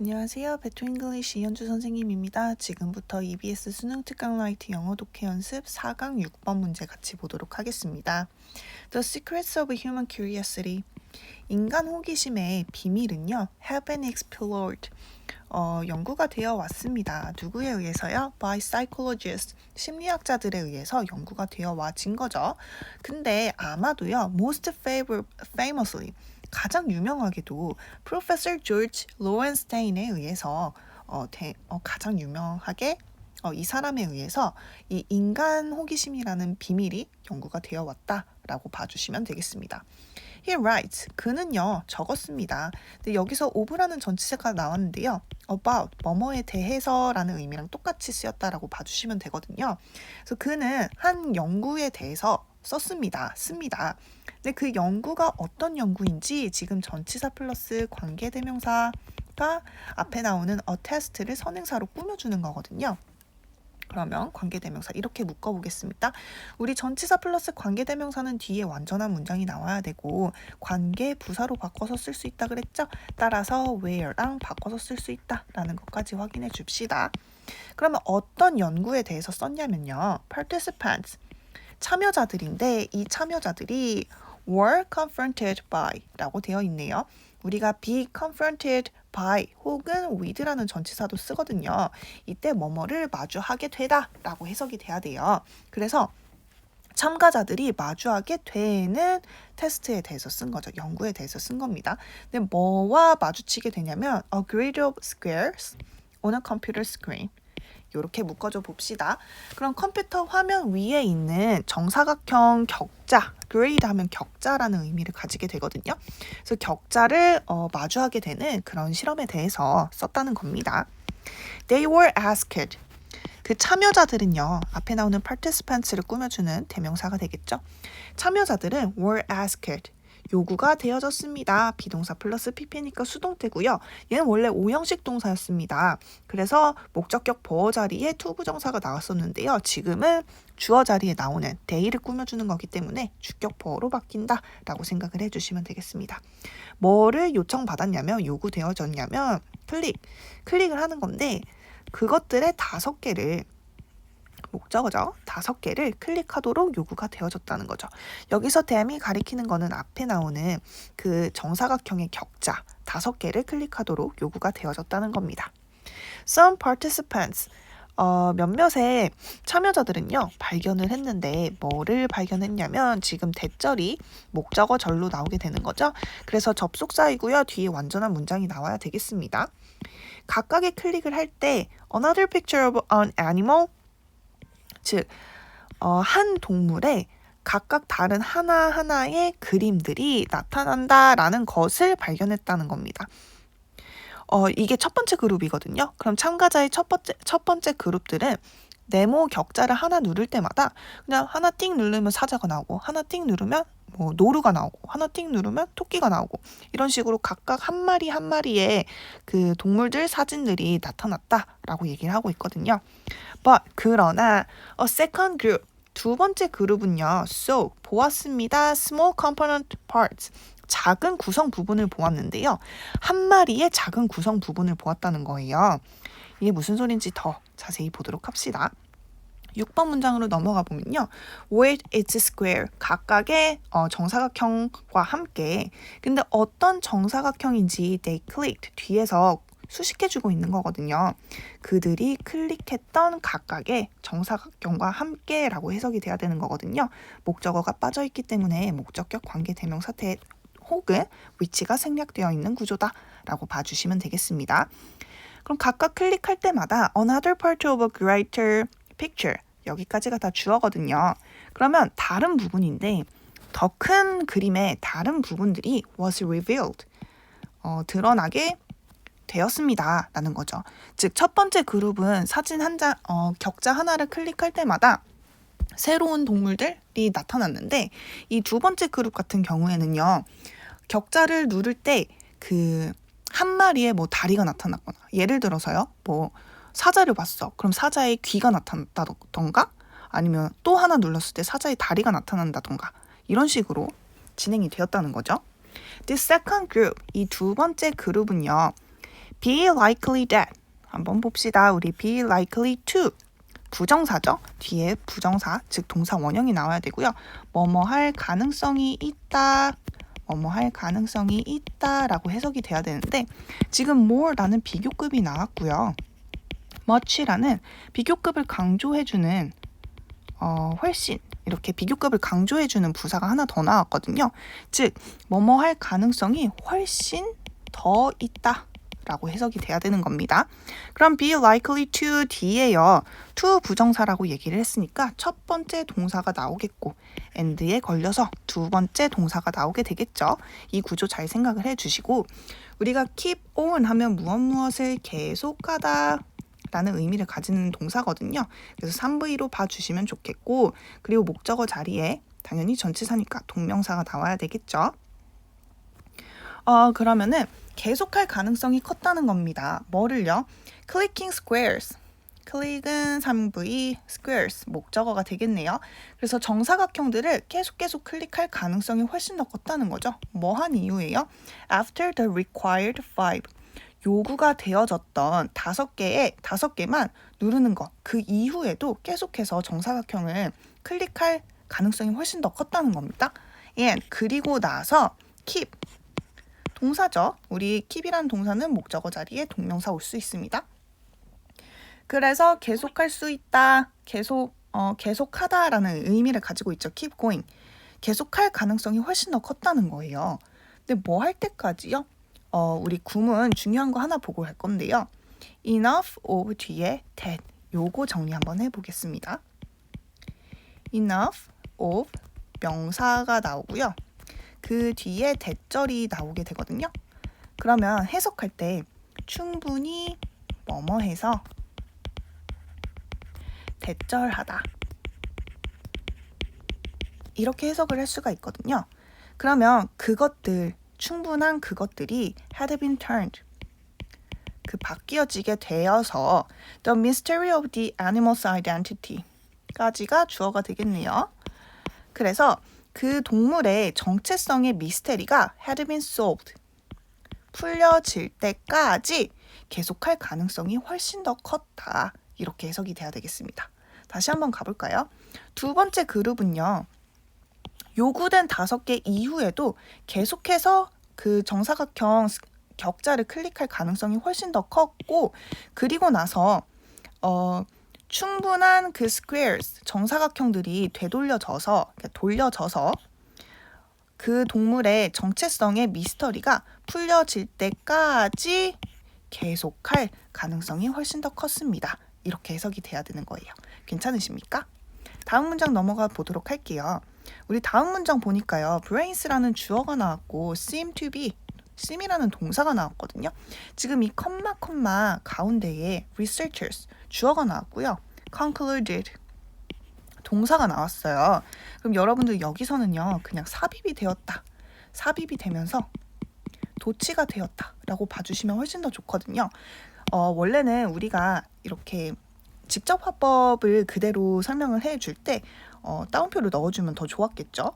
안녕하세요. 베토 잉글리시 이현주 선생님입니다. 지금부터 EBS 수능 특강 라이트 영어 독해 연습 4강 6번 문제 같이 보도록 하겠습니다. The secrets of human curiosity. 인간 호기심의 비밀은요. have been explored. 어, 연구가 되어 왔습니다. 누구에 의해서요? By psychologists. 심리학자들에 의해서 연구가 되어 와진 거죠. 근데 아마도요. Most famously. 가장 유명하게도 프로페서 조지 로렌스테인에 의해서 어, 대, 어, 가장 유명하게 어, 이 사람에 의해서 이 인간 호기심이라는 비밀이 연구가 되어 왔다라고 봐주시면 되겠습니다. He writes. 그는요 적었습니다. 근데 여기서 of라는 전치사가 나왔는데요. about 뭐뭐에 대해서 라는 의미랑 똑같이 쓰였다라고 봐주시면 되거든요. 그래서 그는 한 연구에 대해서 썼습니다. 씁니다. 근데 그 연구가 어떤 연구인지 지금 전치사 플러스 관계대명사가 앞에 나오는 attest를 선행사로 꾸며주는 거거든요. 그러면 관계대명사 이렇게 묶어보겠습니다. 우리 전치사 플러스 관계대명사는 뒤에 완전한 문장이 나와야 되고 관계 부사로 바꿔서 쓸 수 있다 그랬죠? 따라서 where랑 바꿔서 쓸 수 있다라는 것까지 확인해 줍시다. 그러면 어떤 연구에 대해서 썼냐면요. participants 참여자들인데 이 참여자들이 were confronted by 라고 되어 있네요. 우리가 be confronted by 혹은 with라는 전치사도 쓰거든요. 이때 뭐뭐를 마주하게 되다 라고 해석이 돼야 돼요. 그래서 참가자들이 마주하게 되는 테스트에 대해서 쓴 거죠. 연구에 대해서 쓴 겁니다. 근데 뭐와 마주치게 되냐면 a grid of squares on a computer screen. 이렇게 묶어줘 봅시다. 그럼 컴퓨터 화면 위에 있는 정사각형 격자, grade 하면 격자라는 의미를 가지게 되거든요. 그래서 격자를 어, 마주하게 되는 그런 실험에 대해서 썼다는 겁니다. They were asked. 그 참여자들은요, 앞에 나오는 participants를 꾸며주는 대명사가 되겠죠. 참여자들은 were asked. 요구가 되어졌습니다. 비동사 플러스 pp니까 수동태고요. 얘는 원래 오형식 동사였습니다. 그래서 목적격 보어 자리에 투 부정사가 나왔었는데요. 지금은 주어 자리에 나오는 데이를 꾸며주는 거기 때문에 주격 보어로 바뀐다라고 생각을 해주시면 되겠습니다. 뭐를 요청받았냐면 요구되어졌냐면 클릭, 클릭을 하는 건데 그것들의 다섯 개를 목적어죠. 다섯 개를 클릭하도록 요구가 되어졌다는 거죠. 여기서 댐이 가리키는 거는 앞에 나오는 그 정사각형의 격자 다섯 개를 클릭하도록 요구가 되어졌다는 겁니다. Some participants 어, 몇몇의 참여자들은요, 발견을 했는데, 뭐를 발견했냐면, 지금 대절이 목적어 절로 나오게 되는 거죠. 그래서 접속사이고요, 뒤에 완전한 문장이 나와야 되겠습니다. 각각의 클릭을 할 때, another picture of an animal 즉, 어, 한 동물의 각각 다른 하나하나의 그림들이 나타난다라는 것을 발견했다는 겁니다. 어, 이게 첫 번째 그룹이거든요. 그럼 참가자의 첫 번째, 첫 번째 그룹들은 네모 격자를 하나 누를 때마다 그냥 하나 띵 누르면 사자가 나오고 하나 띵 누르면 뭐 노루가 나오고 하나 띵 누르면 토끼가 나오고 이런 식으로 각각 한 마리 한 마리의 그 동물들 사진들이 나타났다라고 얘기를 하고 있거든요. But 그러나 a second group 두 번째 그룹은요. So 보았습니다. Small component parts 작은 구성 부분을 보았는데요. 한 마리의 작은 구성 부분을 보았다는 거예요. 이게 무슨 소린지 더 자세히 보도록 합시다. 6번 문장으로 넘어가 보면요. With its square. 각각의 어, 정사각형과 함께. 근데 어떤 정사각형인지 they clicked. 뒤에서 수식해주고 있는 거거든요. 그들이 클릭했던 각각의 정사각형과 함께라고 해석이 돼야 되는 거거든요. 목적어가 빠져있기 때문에 목적격 관계 대명 사태 혹은 위치가 생략되어 있는 구조다라고 봐주시면 되겠습니다. 그럼 각각 클릭할 때마다 another part of a greater picture 여기까지가 다 주어거든요. 그러면 다른 부분인데 더 큰 그림의 다른 부분들이 was revealed 어, 드러나게 되었습니다. 라는 거죠. 즉, 첫 번째 그룹은 사진 한 장, 어, 격자 하나를 클릭할 때마다 새로운 동물들이 나타났는데, 이 두 번째 그룹 같은 경우에는요, 격자를 누를 때 그 한 마리의 뭐 다리가 나타났거나, 예를 들어서요, 뭐 사자를 봤어. 그럼 사자의 귀가 나타났다던가, 아니면 또 하나 눌렀을 때 사자의 다리가 나타난다던가, 이런 식으로 진행이 되었다는 거죠. The second group, 이 두 번째 그룹은요, be likely that 한번 봅시다. 우리 be likely to 부정사죠. 뒤에 부정사, 즉 동사 원형이 나와야 되고요. 뭐뭐 할 가능성이 있다. 뭐뭐 할 가능성이 있다라고 해석이 돼야 되는데 지금 more라는 비교급이 나왔고요. Much라는 비교급을 강조해주는 어, 훨씬 이렇게 비교급을 강조해주는 부사가 하나 더 나왔거든요. 즉 뭐뭐 할 가능성이 훨씬 더 있다. 라고 해석이 돼야 되는 겁니다. 그럼 be likely to 뒤에요. to 부정사라고 얘기를 했으니까 첫 번째 동사가 나오겠고 and에 걸려서 두 번째 동사가 나오게 되겠죠. 이 구조 잘 생각을 해 주시고 우리가 keep on 하면 무엇 무엇을 계속하다 라는 의미를 가지는 동사거든요. 그래서 3V로 봐주시면 좋겠고 그리고 목적어 자리에 당연히 전치사니까 동명사가 나와야 되겠죠. 어 그러면은 계속할 가능성이 컸다는 겁니다. 뭐를요? clicking squares. 클릭은 3V, squares 목적어가 되겠네요. 그래서 정사각형들을 계속 계속 클릭할 가능성이 훨씬 더 컸다는 거죠. 뭐한 이유예요? After the required five. 요구가 되어졌던 다섯 개의 다섯 개만 누르는 것. 그 이후에도 계속해서 정사각형을 클릭할 가능성이 훨씬 더 컸다는 겁니다. and 그리고 나서 keep 동사죠. 우리 keep이라는 동사는 목적어 자리에 동명사 올 수 있습니다. 그래서 계속할 수 있다, 계속 어, 계속하다라는 의미를 가지고 있죠. keep going. 계속할 가능성이 훨씬 더 컸다는 거예요. 근데 뭐 할 때까지요? 어, 우리 구문 중요한 거 하나 보고 할 건데요. enough of 뒤에 that 요거 정리 한번 해보겠습니다. enough of 명사가 나오고요. 그 뒤에 대절이 나오게 되거든요. 그러면 해석할 때 충분히 뭐뭐 해서 대절하다. 이렇게 해석을 할 수가 있거든요. 그러면 그것들, 충분한 그것들이 had been turned. 그 바뀌어지게 되어서 the mystery of the animal's identity 까지가 주어가 되겠네요. 그래서 그 동물의 정체성의 미스테리가 had been solved. 풀려질 때까지 계속할 가능성이 훨씬 더 컸다. 이렇게 해석이 돼야 되겠습니다. 다시 한번 가볼까요? 두 번째 그룹은요. 요구된 다섯 개 이후에도 계속해서 그 정사각형 격자를 클릭할 가능성이 훨씬 더 컸고 그리고 나서 어 충분한 그 squares 정사각형들이 되돌려져서 돌려져서 그 동물의 정체성의 미스터리가 풀려질 때까지 계속할 가능성이 훨씬 더 컸습니다. 이렇게 해석이 돼야 되는 거예요. 괜찮으십니까? 다음 문장 넘어가 보도록 할게요. 우리 다음 문장 보니까요. brains라는 주어가 나왔고 seem to be seem이라는 동사가 나왔거든요. 지금 이 컴마 컴마 가운데에 researchers 주어가 나왔고요. concluded 동사가 나왔어요. 그럼 여러분들 여기서는요. 그냥 삽입이 되었다. 삽입이 되면서 도치가 되었다라고 봐주시면 훨씬 더 좋거든요. 어, 원래는 우리가 이렇게 직접 화법을 그대로 설명을 해줄 때 어, 따옴표를 넣어주면 더 좋았겠죠.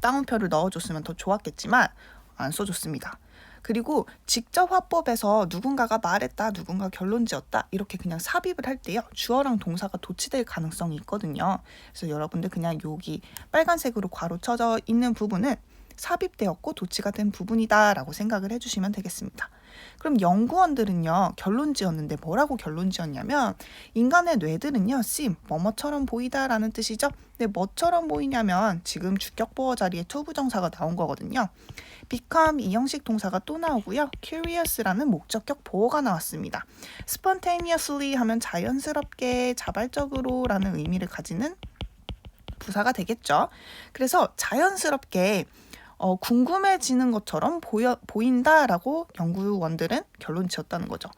따옴표를 넣어줬으면 더 좋았겠지만 안 써줬습니다. 그리고 직접 화법에서 누군가가 말했다, 누군가 결론 지었다 이렇게 그냥 삽입을 할 때요 주어랑 동사가 도치될 가능성이 있거든요. 그래서 여러분들 그냥 여기 빨간색으로 괄호 쳐져 있는 부분은 삽입되었고 도치가 된 부분이다라고 생각을 해주시면 되겠습니다. 그럼 연구원들은요 결론 지었는데 뭐라고 결론 지었냐면 인간의 뇌들은요 심 뭐뭐처럼 보이다라는 뜻이죠. 근데 뭐처럼 보이냐면 지금 주격보어 자리에 투부정사가 나온 거거든요. become 이 형식 동사가 또 나오고요. curious라는 목적격 보어가 나왔습니다. spontaneously 하면 자연스럽게 자발적으로 라는 의미를 가지는 부사가 되겠죠. 그래서 자연스럽게 어, 궁금해지는 것처럼 보여, 보인다라고 연구원들은 결론 지었다는 거죠.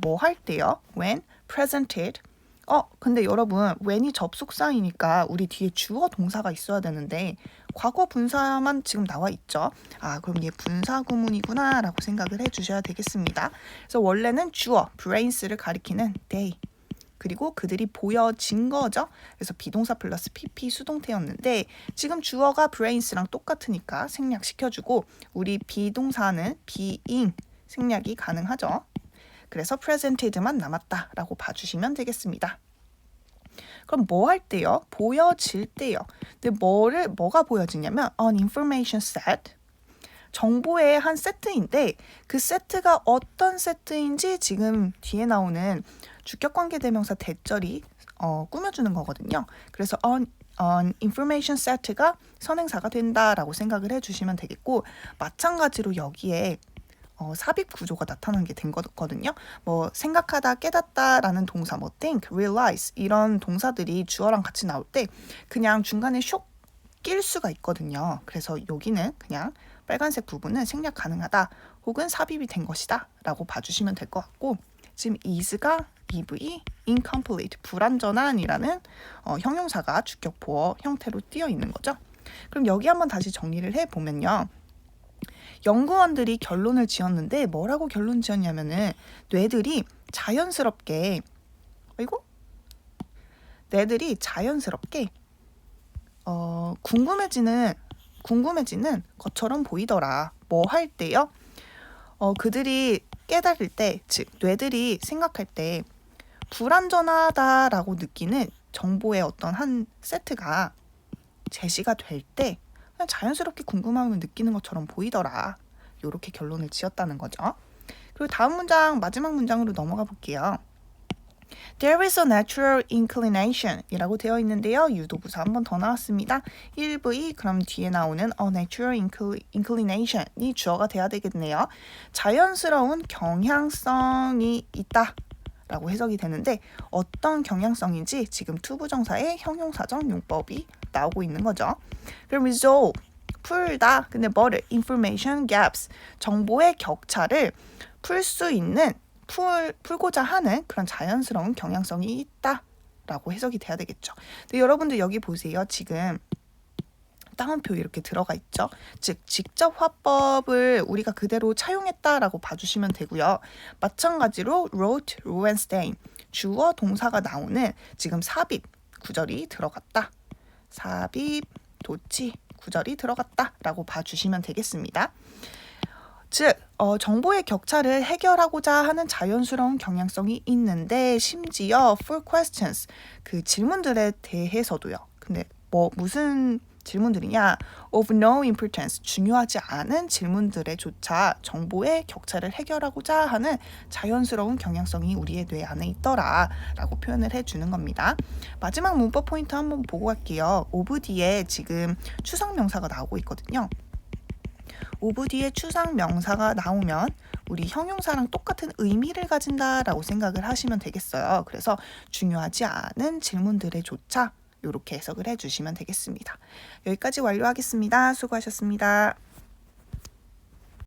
뭐할 때요? when presented. 어, 근데 여러분, when이 접속사이니까 우리 뒤에 주어 동사가 있어야 되는데 과거 분사만 지금 나와 있죠. 아, 그럼 얘 분사 구문이구나라고 생각을 해 주셔야 되겠습니다. 그래서 원래는 주어, brains를 가리키는 they. 그리고 그들이 보여진 거죠. 그래서 비동사 플러스 pp 수동태였는데 지금 주어가 brains랑 똑같으니까 생략시켜주고 우리 비동사는 being 생략이 가능하죠. 그래서 presented만 남았다라고 봐주시면 되겠습니다. 그럼 뭐 할 때요? 보여질 때요. 근데 뭐를 뭐가 보여지냐면 an information set 정보의 한 세트인데 그 세트가 어떤 세트인지 지금 뒤에 나오는 주격 관계 대명사 대절이 어, 꾸며주는 거거든요. 그래서 on, on information set가 선행사가 된다라고 생각을 해주시면 되겠고 마찬가지로 여기에 어, 삽입 구조가 나타난 게 된 거거든요. 뭐 생각하다, 깨닫다라는 동사, 뭐 think, realize 이런 동사들이 주어랑 같이 나올 때 그냥 중간에 쇽 낄 수가 있거든요. 그래서 여기는 그냥 빨간색 부분은 생략 가능하다 혹은 삽입이 된 것이다 라고 봐주시면 될 것 같고 지금 is가 EV, incomplete, 불완전한이라는 어, 형용사가 주격 보어 형태로 띄어 있는 거죠. 그럼 여기 한번 다시 정리를 해 보면요. 연구원들이 결론을 지었는데 뭐라고 결론 지었냐면은 뇌들이 자연스럽게 아이고 뇌들이 자연스럽게 어, 궁금해지는 궁금해지는 것처럼 보이더라. 뭐 할 때요? 어, 그들이 깨달을 때, 즉 뇌들이 생각할 때 불안전하다라고 느끼는 정보의 어떤 한 세트가 제시가 될 때 그냥 자연스럽게 궁금함을 느끼는 것처럼 보이더라. 이렇게 결론을 지었다는 거죠. 그리고 다음 문장 마지막 문장으로 넘어가 볼게요. There is a natural inclination 이라고 되어 있는데요. 유도부사 한 번 더 나왔습니다. 1V 그럼 뒤에 나오는 a natural inclination이 주어가 돼야 되겠네요. 자연스러운 경향성이 있다. 라고 해석이 되는데 어떤 경향성인지 지금 투부정사의 형용사적 용법이 나오고 있는 거죠. 그럼 resolve 풀다. 근데 뭐를 information gaps 정보의 격차를 풀 수 있는 풀 풀고자 하는 그런 자연스러운 경향성이 있다라고 해석이 돼야 되겠죠. 근데 여러분들 여기 보세요. 지금 따옴표 이렇게 들어가 있죠. 즉 직접 화법을 우리가 그대로 차용했다라고 봐주시면 되고요. 마찬가지로 wrote, Lowenstein 주어 동사가 나오는 지금 삽입 구절이 들어갔다. 삽입 도치 구절이 들어갔다라고 봐주시면 되겠습니다. 즉 어, 정보의 격차를 해결하고자 하는 자연스러운 경향성이 있는데 심지어 for questions 그 질문들에 대해서도요. 근데 뭐 무슨 질문들이냐 of no importance 중요하지 않은 질문들에 조차 정보의 격차를 해결하고자 하는 자연스러운 경향성이 우리의 뇌 안에 있더라라고 표현을 해주는 겁니다. 마지막 문법 포인트 한번 보고 갈게요. of 뒤에 지금 추상 명사가 나오고 있거든요. 오브 뒤에 추상 명사가 나오면 우리 형용사랑 똑같은 의미를 가진다라고 생각을 하시면 되겠어요. 그래서 중요하지 않은 질문들에 조차 이렇게 해석을 해주시면 되겠습니다. 여기까지 완료하겠습니다. 수고하셨습니다.